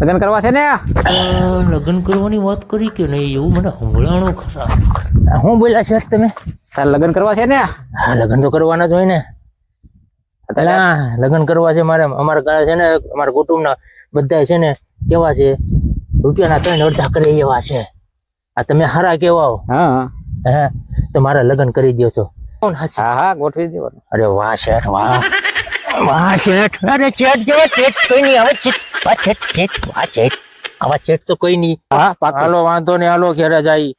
લગ્ન કરવા છે ને? લગ્ન કરવાની વાત કરી કે નહીં એવું મને સંભળાણું ખરા. હું બોલ્યા શેઠ તમે? તારે લગ્ન કરવા છે ને? હા લગ્ન તો કરવાના જ હોય ને. પેલા લગ્ન કરવા છે મારે અમારા ઘરે છે ને અમારા કુટુંબના બધા છે ને કેવા છે? રૂપિયાના ત્રણ અડધા કરે એવા છે. આ તમે હારા કેવા હો. હા? હે તો મારા લગ્ન કરી દો છો. હા હા ગોઠવી દેવાનું અરે વાહ શેઠ વાહ. વાહ શેઠ અરે ચેટ જેવો ચેટ કોઈ નહીં. હવે ચેટ વાહ ચેટ ચેટ વાહ આવા ચેટ તો કોઈ નહીં. હા. હાલો વાંધો નહીં હાલો ઘેરે જાય.